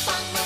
funk.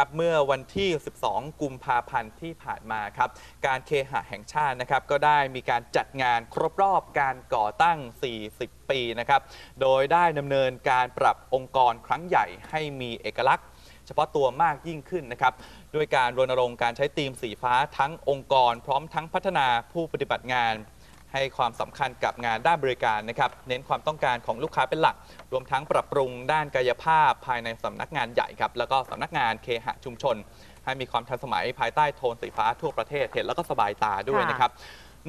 ครับเมื่อวันที่ 12 กุมภาพันธ์ที่ผ่านมาครับ การเคหะแห่งชาตินะครับก็ได้มีการจัดงานครบรอบการก่อตั้ง 40 ปีนะครับ โดยได้ดำเนินการปรับองค์กรครั้งใหญ่ให้มีเอกลักษณ์เฉพาะตัวมากยิ่งขึ้นนะครับด้วยการรณรงค์การใช้ธีมสีฟ้าทั้งองค์กร พร้อมทั้งพัฒนาผู้ปฏิบัติงาน ให้ความสำคัญกับงานด้านบริการนะครับ เน้นความต้องการของลูกค้าเป็นหลัก รวมทั้งปรับปรุงด้านกายภาพภายในสำนักงานใหญ่ครับ แล้วก็สำนักงานเคหะชุมชน ให้มีความทันสมัยภายใต้โทนสีฟ้าทั่วประเทศเห็นแล้วก็สบายตาด้วยนะครับ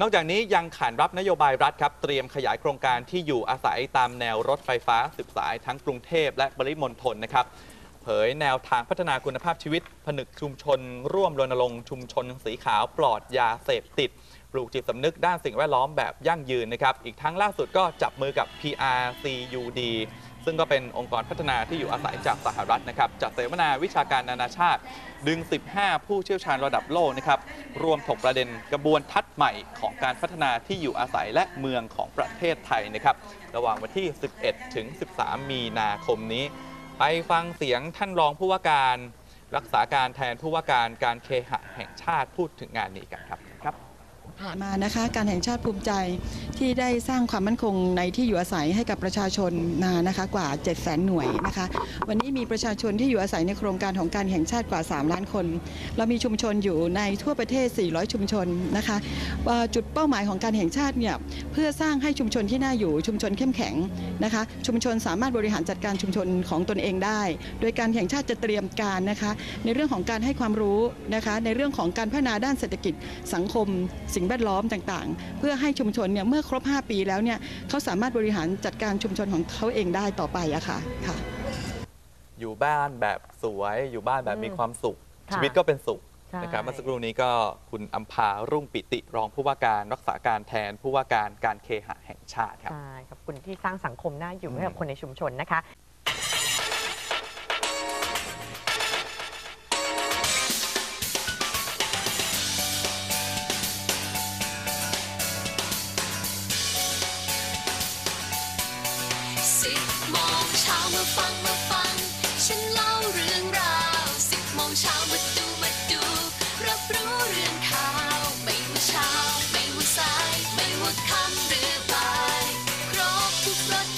นอกจากนี้ยังขานรับนโยบายรัฐครับ เตรียมขยายโครงการที่อยู่อาศัยตามแนวรถไฟฟ้าสิบสายทั้งกรุงเทพและปริมณฑลนะครับเผยแนวทางพัฒนาคุณภาพชีวิต ผนึกชุมชน ร่วมรณรงค์ชุมชนสีขาวปลอดยาเสพติด ปลูกจิตสำนึกด้านสิ่งแวดล้อมแบบยั่งยืนนะครับ อีกทั้งล่าสุดก็จับมือกับ PRCUD ซึ่งก็เป็นองค์กรพัฒนาที่อยู่อาศัยจากสหรัฐนะครับ จัดเสวนาวิชาการนานาชาติ ดึง 15 ผู้เชี่ยวชาญระดับโลกนะครับ รวมถกประเด็นกระบวนทัศน์ใหม่ของการพัฒนาที่อยู่อาศัยและเมืองของประเทศไทยนะครับ ระหว่างวันที่ 11 ถึง 13 มีนาคมนี้ ไปฟังเสียงท่านรองผู้ว่าการ รักษาการแทนผู้ว่าการการเคหะแห่งชาติพูดถึงงานนี้กันครับครับ ผ่านมานะคะการแห่งชาติภูมิใจที่ได้สร้างความมั่นคงในที่อยู่อาศัยให้กับประชาชนมานะคะกว่า 7 0 0 0 0หน่วยนะคะ วันนี้มีประชาชนที่อยู่อาศัยในโครงการของการแห่งชาติกว่า 3 ล้านคน เรามีชุมชนอยู่ในทั่วประเทศ 400 ชุมชนนะคะจุดเป้าหมายของการแห่งชาติเนี่ยเพื่อสร้างให้ชุมชนที่น่าอยู่ชุมชนเข้มแข็งนะคะ ชุมชนสามารถบริหารจัดการชุมชนของตนเองได้ โดยการแห่งชาติจะเตรียมการนะคะ ในเรื่องของการให้ความรู้นะคะ ในเรื่องของการพัฒนาด้านเศรษฐกิจสังคมสิ่งแวดล้อมต่างๆ เพื่อให้ชุมชนเนี่ยเมื่อครบ 5 ปีแล้วเนี่ยเขาสามารถบริหารจัดการชุมชนของเขาเองได้ต่อไปอะค่ะค่ะ อยู่บ้านแบบสวยอยู่บ้านแบบอืมมีความสุข ค่ะชีวิตก็เป็นสุขใช่ นะครับเมื่อสักครู่นี้ก็คุณอัมพารุ่งปิติรองผู้ว่าการรักษาการแทนผู้ว่าการการเคหะแห่งชาติครับ ใช่ขอบคุณที่สร้างสังคมน่าอยู่อืมให้กับคนในชุมชนนะคะ มาฟังมาฟัง ฉันเล่าเรื่องราวสิบโมงเช้ามาดูมาดู รับรู้เรื่องข่าว ไม่ว่าเช้า ไม่ว่าสาย ไม่ว่าค่ำหรือบ่าย ครบทุกรส